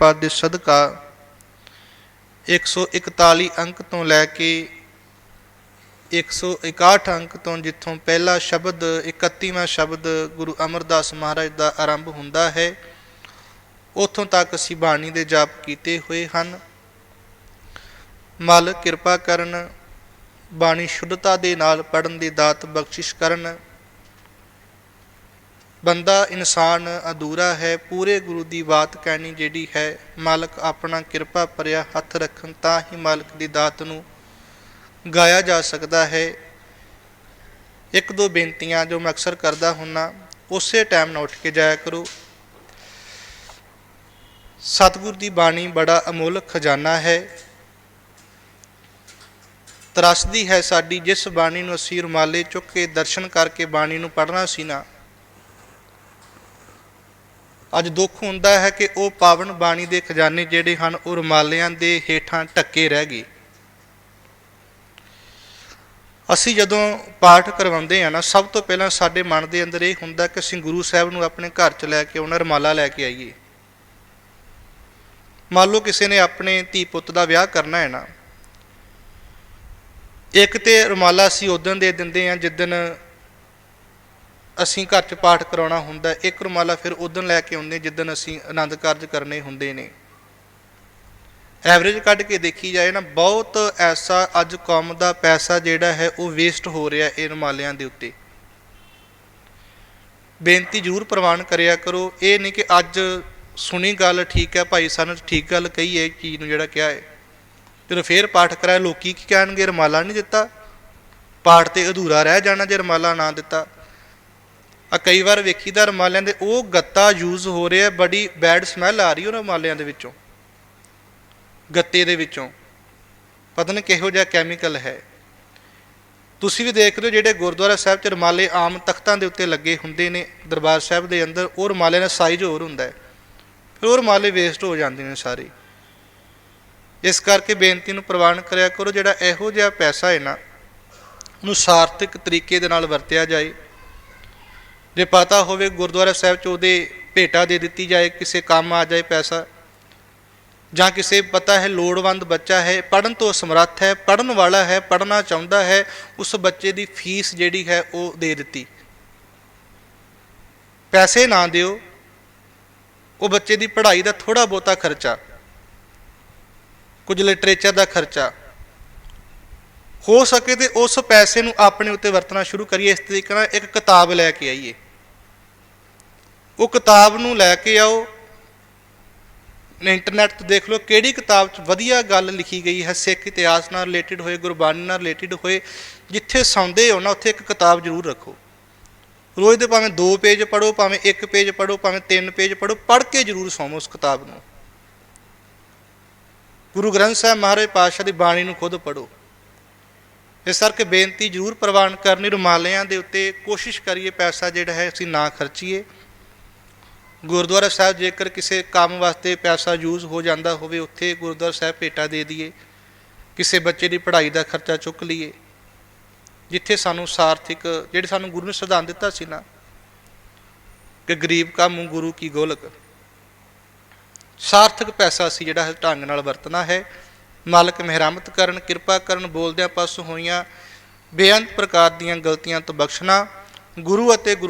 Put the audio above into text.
ਪਦ ਦੇ ਸਦਕਾ 141 ਅੰਕ ਤੋਂ ਲੈ ਕੇ 161 ਅੰਕ ਤੋਂ ਜਿੱਥੋਂ ਪਹਿਲਾ ਸ਼ਬਦ 31ਵਾਂ ਸ਼ਬਦ ਗੁਰੂ ਅਮਰਦਾਸ ਮਹਾਰਾਜ ਦਾ ਆਰੰਭ ਹੁੰਦਾ ਹੈ, ਉਥੋਂ ਤੱਕ ਅਸੀਂ ਬਾਣੀ ਦੇ ਜਾਪ ਕੀਤੇ ਹੋਏ ਹਨ। ਮਲ ਕਿਰਪਾ ਕਰਨ, ਬਾਣੀ ਸ਼ੁੱਧਤਾ ਦੇ ਨਾਲ ਪੜਨ ਦੀ ਦਾਤ ਬਖਸ਼ਿਸ਼ ਕਰਨ ਬੰਦਾ ਇਨਸਾਨ ਅਧੂਰਾ ਹੈ, ਪੂਰੇ ਗੁਰੂ ਦੀ ਬਾਤ ਕਹਿਣੀ ਜਿਹੜੀ ਹੈ, ਮਾਲਕ ਆਪਣਾ ਕਿਰਪਾ ਭਰਿਆ ਹੱਥ ਰੱਖਣ ਤਾਂ ਹੀ ਮਾਲਕ ਦੀ ਦਾਤ ਨੂੰ ਗਾਇਆ ਜਾ ਸਕਦਾ ਹੈ। ਇੱਕ ਦੋ ਬੇਨਤੀਆਂ ਜੋ ਮੈਂ ਅਕਸਰ ਕਰਦਾ ਹੁੰਨਾ, ਉਸੇ ਟਾਈਮ ਨਾਲ ਉੱਠ ਕੇ ਜਾਇਆ ਕਰੋ। ਸਤਿਗੁਰ ਦੀ ਬਾਣੀ ਬੜਾ ਅਮੁੱਲ ਖਜ਼ਾਨਾ ਹੈ। ਤਰਸਦੀ ਹੈ ਸਾਡੀ, ਜਿਸ ਬਾਣੀ ਨੂੰ ਅਸੀਂ ਰੁਮਾਲੇ ਚੁੱਕ ਕੇ ਦਰਸ਼ਨ ਕਰਕੇ ਬਾਣੀ ਨੂੰ ਪੜ੍ਹਨਾ ਸੀ ਨਾ ਅੱਜ ਦੁੱਖ ਹੁੰਦਾ ਹੈ ਕਿ ਉਹ ਪਾਵਨ ਬਾਣੀ ਦੇ ਖਜ਼ਾਨੇ ਜਿਹੜੇ ਹਨ, ਉਹ ਰੁਮਾਲਿਆਂ ਦੇ ਹੇਠਾਂ ਢੱਕੇ ਰਹਿ ਗਏ। ਅਸੀਂ ਜਦੋਂ ਪਾਠ ਕਰਵਾਉਂਦੇ ਆ ਨਾ, ਸਭ ਤੋਂ ਪਹਿਲਾਂ ਸਾਡੇ ਮਨ ਦੇ ਅੰਦਰ ਇਹ ਹੁੰਦਾ ਕਿ ਅਸੀਂ ਗੁਰੂ ਸਾਹਿਬ ਨੂੰ ਆਪਣੇ ਘਰ ਚ ਲੈ ਕੇ ਉਹਨਾਂ ਰੁਮਾਲਾ ਲੈ ਕੇ ਆਈਏ। ਮੰਨ ਲਓ ਕਿਸੇ ਨੇ ਆਪਣੇ ਧੀ ਪੁੱਤ ਦਾ ਵਿਆਹ ਕਰਨਾ ਹੈ ਨਾ, ਇੱਕ ਤੇ ਰੁਮਾਲਾ ਅਸੀਂ ਉਦੋਂ ਦੇ ਦਿੰਦੇ ਆ ਜਿੱਦਣ ਅਸੀਂ ਘਰ 'ਚ ਪਾਠ ਕਰਾਉਣਾ ਹੁੰਦਾ, ਇੱਕ ਰੁਮਾਲਾ ਫਿਰ ਉਦੋਂ ਲੈ ਕੇ ਆਉਂਦੇ ਜਿੱਦਣ ਅਸੀਂ ਆਨੰਦ ਕਾਰਜ ਕਰਨੇ ਹੁੰਦੇ ਨੇ। ਐਵਰੇਜ ਕੱਢ ਕੇ ਦੇਖੀ ਜਾਏ ਨਾ, ਬਹੁਤ ਐਸਾ ਅੱਜ ਕੌਮ ਦਾ ਪੈਸਾ ਜਿਹੜਾ ਹੈ, ਉਹ ਵੇਸਟ ਹੋ ਰਿਹਾ ਇਹ ਰੁਮਾਲਿਆਂ ਦੇ ਉੱਤੇ। ਬੇਨਤੀ ਜ਼ਰੂਰ ਪ੍ਰਵਾਨ ਕਰਿਆ ਕਰੋ। ਇਹ ਨਹੀਂ ਕਿ ਅੱਜ ਸੁਣੀ ਗੱਲ ਠੀਕ ਹੈ, ਭਾਈ ਸਾਨੂੰ ਠੀਕ ਗੱਲ ਕਹੀ ਹੈ ਚੀਜ਼ ਨੂੰ ਜਿਹੜਾ ਕਿਹਾ ਹੈ। ਜਦੋਂ ਫੇਰ ਪਾਠ ਕਰਾਇਆ, ਲੋਕੀ ਕੀ ਕਹਿਣਗੇ? ਰਮਾਲਾ ਨਹੀਂ ਦਿੱਤਾ। ਪਾਠ ਤੇ ਅਧੂਰਾ ਰਹਿ ਜਾਣਾ ਜੇ ਰਮਾਲਾ ਨਾ ਦਿੱਤਾ। ਆ ਕਈ ਵਾਰ ਵੇਖੀਦਾ ਰਮਾਲਿਆਂ ਦੇ, ਉਹ ਗੱਤਾ ਯੂਜ਼ ਹੋ ਰਿਹਾ, ਬੜੀ ਬੈਡ ਸਮੈਲ ਆ ਰਹੀ ਉਹਨਾਂ ਰਮਾਲਿਆਂ ਦੇ ਵਿੱਚੋਂ। ਗੱਤੇ ਦੇ ਵਿੱਚੋਂ। ਪਤਾ ਨਹੀਂ ਕਿਹੋ ਜਿਹਾ ਕੈਮੀਕਲ ਹੈ। ਤੁਸੀਂ ਵੀ ਦੇਖਦੇ ਹੋ ਜਿਹੜੇ ਗੁਰਦੁਆਰਾ ਸਾਹਿਬ ਚ ਰਮਾਲੇ ਆਮ ਤਖਤਾਂ ਦੇ ਉੱਤੇ ਲੱਗੇ ਹੁੰਦੇ ਨੇ, ਦਰਬਾਰ ਸਾਹਿਬ ਦੇ ਅੰਦਰ, ਉਹ ਰਮਾਲਿਆਂ ਦਾ ਸਾਈਜ਼ ਹੋਰ ਹੁੰਦਾ ਹੈ। ਫਿਰ ਉਹ ਰਮਾਲੇ ਵੇਸਟ ਹੋ ਜਾਂਦੇ ਨੇ ਸਾਰੇ। ਇਸ ਕਰਕੇ ਬੇਨਤੀ ਨੂੰ ਪ੍ਰਵਾਨ ਕਰਿਆ ਕਰੋ ਜਿਹੜਾ ਇਹੋ ਜਿਹਾ ਪੈਸਾ ਹੈ ਨਾ, ਉਹਨੂੰ ਸਾਰਥਕ ਤਰੀਕੇ ਦੇ ਨਾਲ ਵਰਤਿਆ ਜਾਏ। ਜੇ ਪਤਾ ਹੋਵੇ ਗੁਰਦੁਆਰਾ ਸਾਹਿਬ ਚ ਉਹਦੇ ਭੇਟਾ ਦੇ ਦਿੱਤੀ ਜਾਏ, ਕਿਸੇ ਕੰਮ ਆ ਜਾਏ ਪੈਸਾ, ਜਾਂ ਕਿਸੇ ਪਤਾ ਹੈ ਲੋੜਵੰਦ ਬੱਚਾ ਹੈ ਪੜਨ ਤੋਂ ਸਮਰੱਥ ਹੈ ਪੜਨ ਵਾਲਾ ਹੈ ਪੜਨਾ ਚਾਹੁੰਦਾ ਹੈ, ਉਸ ਬੱਚੇ ਦੀ ਫੀਸ ਜਿਹੜੀ ਹੈ ਉਹ ਦੇ ਦਿੱਤੀ। ਪੈਸੇ ਨਾ ਦਿਓ, ਉਹ ਬੱਚੇ ਦੀ ਪੜ੍ਹਾਈ ਦਾ ਥੋੜਾ ਬਹੁਤਾ ਖਰਚਾ, ਕੁਝ ਲਿਟਰੇਚਰ ਦਾ ਖਰਚਾ ਹੋ ਸਕੇ ਤੇ ਉਸ ਪੈਸੇ ਨੂੰ ਆਪਣੇ ਉੱਤੇ ਵਰਤਣਾ ਸ਼ੁਰੂ ਕਰੀਏ। ਇਸ ਤਰੀਕੇ ਨਾਲ ਇੱਕ ਕਿਤਾਬ ਲੈ ਕੇ ਆਈਏ। ਉਹ ਕਿਤਾਬ ਨੂੰ ਲੈ ਕੇ ਆਓ। ਨੇ ਇੰਟਰਨੈਟ ਤੇ ਦੇਖ ਲਓ ਕਿਹੜੀ ਕਿਤਾਬ 'ਚ ਵਧੀਆ ਗੱਲ ਲਿਖੀ ਗਈ ਹੈ। ਸਿੱਖ ਇਤਿਹਾਸ ਨਾਲ ਰਿਲੇਟਡ ਹੋਏ, ਗੁਰਬਾਣੀ ਨਾਲ ਰਿਲੇਟਡ ਹੋਏ, ਜਿੱਥੇ ਸੌਂਦੇ ਹੋ ਨਾ, ਉੱਥੇ ਇੱਕ ਕਿਤਾਬ ਜ਼ਰੂਰ ਰੱਖੋ। ਰੋਜ਼ ਦੇ ਭਾਵੇਂ 2 ਪੇਜ ਪੜੋ ਭਾਵੇਂ 1 ਪੇਜ ਪੜੋ ਭਾਵੇਂ 3 ਪੇਜ ਪੜੋ ਪੜ੍ਹ ਕੇ ਜ਼ਰੂਰ ਸੌਵੋ ਉਸ ਕਿਤਾਬ ਨੂੰ। ਗੁਰੂ ਗ੍ਰੰਥ ਸਾਹਿਬ ਮਹਾਰਾਜ ਪਾਤਸ਼ਾਹ ਦੀ ਬਾਣੀ ਨੂੰ ਖੁਦ ਪੜੋ ਇਸ ਕਰਕੇ ਬੇਨਤੀ ਜ਼ਰੂਰ ਪ੍ਰਵਾਨ ਕਰਨੀ, ਰੁਮਾਲਿਆਂ ਦੇ ਉੱਤੇ ਕੋਸ਼ਿਸ਼ ਕਰੀਏ ਪੈਸਾ ਜਿਹੜਾ ਹੈ ਅਸੀਂ ਨਾ ਖਰਚੀਏ। ਗੁਰਦੁਆਰਾ ਸਾਹਿਬ ਜੇਕਰ ਕਿਸੇ ਕੰਮ ਵਾਸਤੇ ਪੈਸਾ ਯੂਜ਼ ਹੋ ਜਾਂਦਾ ਹੋਵੇ, ਉੱਥੇ ਗੁਰਦੁਆਰਾ ਸਾਹਿਬ ਭੇਟਾ ਦੇ ਦਈਏ। ਕਿਸੇ ਬੱਚੇ ਦੀ ਪੜ੍ਹਾਈ ਦਾ ਖਰਚਾ ਚੁੱਕ ਲਈਏ। ਜਿੱਥੇ ਸਾਨੂੰ ਸਾਰਥਿਕ, ਜਿਹੜੇ ਸਾਨੂੰ ਗੁਰੂ ਨੇ ਸਿਧਾਂਤ ਦਿੱਤਾ ਸੀ ਨਾ, ਕਿ ਗਰੀਬ ਕਾ ਮੂੰਹ ਗੁਰੂ ਕੀ ਗੋਲਕ। ਸਾਰਥਕ ਪੈਸਾ ਸੀ ਜਿਹੜਾ ਹੈ ਢੰਗ ਨਾਲ ਵਰਤਣਾ ਹੈ। ਮਾਲਕ ਮਿਹਰਮਤ ਕਰਨ, ਕਿਰਪਾ ਕਰਨ, ਬੋਲਦਿਆਂ ਪਾਸ ਹੋਈਆਂ ਬੇਅੰਤ ਪ੍ਰਕਾਰ ਦੀਆਂ ਗਲਤੀਆਂ ਤੋਂ ਬਖਸ਼ਣਾ, ਗੁਰੂ ਅਤੇ ਗੁਰੂ